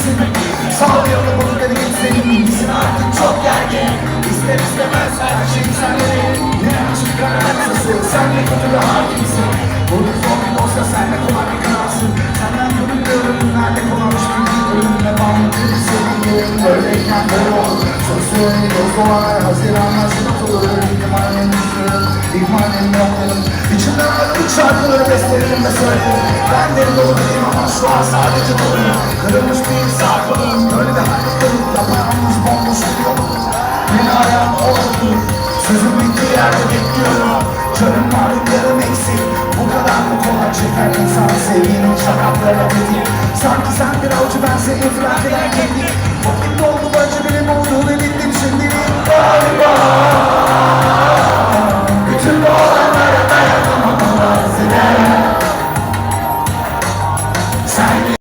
misin? Sağlayalım bunu dedi gitsin Bizim artık çok gergin. İster istemez her şey senlerin Ne açık kararsızı Sen ne kötü bir hakimsin. Bunu zor bir dosya sen de kolay bir kralsın Senden görünüyorum nerede kolaymış bildiğin Ölümle bağlı bir sevgilim Böyleyken böyle olur Söz söylüyoruz olay Haziranlar Şubat olur İhtimalin üstü İhmalin yoklarım İçimden bu şarkıları beslerim ve söylerim. Ben deli dolu ama şu an sadece doluyum Kırılmış bir sarkılım Böyle de hareketlerim Yapayalnız bomboş bir yolum Beni oldu Sözüm bittiği yerde bekliyorum. Canım var yarım eksik. Bu kadar mı kolay çeker insan? Sevginin şakaklara değil Sanki sen bir avcı bense infilak eden kendi